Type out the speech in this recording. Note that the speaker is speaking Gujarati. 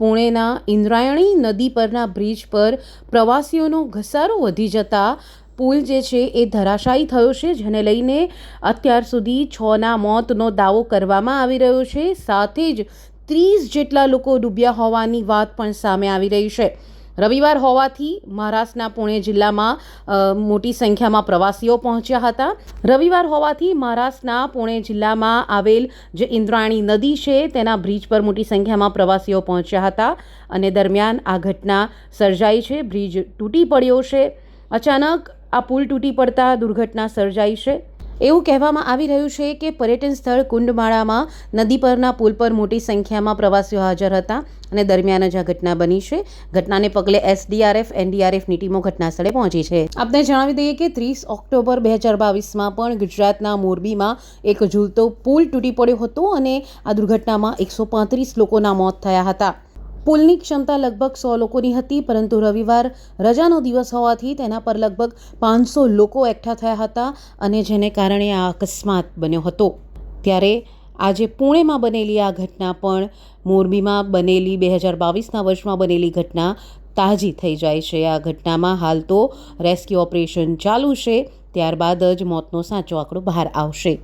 પુણેના ઇન્દ્રાયણી નદી પરના બ્રિજ પર પ્રવાસીઓનો ઘસારો વધી જતા પુલ જે છે એ ધરાશાયી થયો છે, જેને લઈને અત્યાર સુધી છના મોતનો દાવો કરવામાં આવી રહ્યો છે. સાથે જ ત્રીસ જેટલા લોકો ડૂબ્યા હોવાની વાત પણ સામે આવી રહી છે. રવિવાર હોવાથી મહારાષ્ટ્રના પુણે જિલ્લામાં મોટી સંખ્યામાં પ્રવાસીઓ પહોંચ્યા હતા. રવિવાર હોવાથી મહારાષ્ટ્રના પુણે જિલ્લામાં આવેલ જે ઇન્દ્રાણી નદી છે, તેના બ્રિજ પર મોટી સંખ્યામાં પ્રવાસીઓ પહોંચ્યા હતા અને દરમિયાન આ ઘટના સર્જાઈ છે. બ્રિજ તૂટી પડ્યો છે. અચાનક આ પુલ તૂટી પડતા દુર્ઘટના સર્જાઈ છે. એવું કહેવામાં આવી રહ્યું છે કે પર્યટન સ્થળ કુંડમાળામાં, નદી પરના પુલ પર મોટી સંખ્યામાં પ્રવાસીઓ હાજર હતા અને દરમિયાન જ આ ઘટના બની છે. ઘટનાને પગલે એસડીઆરએફ એનડીઆરએફની ટીમો ઘટના સ્થળે પહોંચી છે. આપને જણાવી દઈએ કે ત્રીસ ઓક્ટોબર બે હજાર બાવીસમાં પણ ગુજરાતના મોરબીમાં એક ઝૂલતો પુલ તૂટી પડ્યો હતો અને આ દુર્ઘટનામાં એકસો પાંત્રીસ લોકોના મોત થયા હતા. પુલની ક્ષમતા લગભગ સો લોકોની હતી, પરંતુ રવિવાર રજાનો દિવસ હોવાથી તેના પર લગભગ પાંચસો લોકો એકઠા થયા હતા અને જેને કારણે આ અકસ્માત બન્યો હતો. ત્યારે આજે પુણેમાં બનેલી આ ઘટના પણ મોરબીમાં બનેલી, બે હજાર બાવીસના વર્ષમાં બનેલી ઘટના તાજી થઈ જાય છે. આ ઘટનામાં હાલ તો રેસ્ક્યુ ઓપરેશન ચાલુ છે, ત્યારબાદ જ મોતનો સાચો આંકડો બહાર આવશે.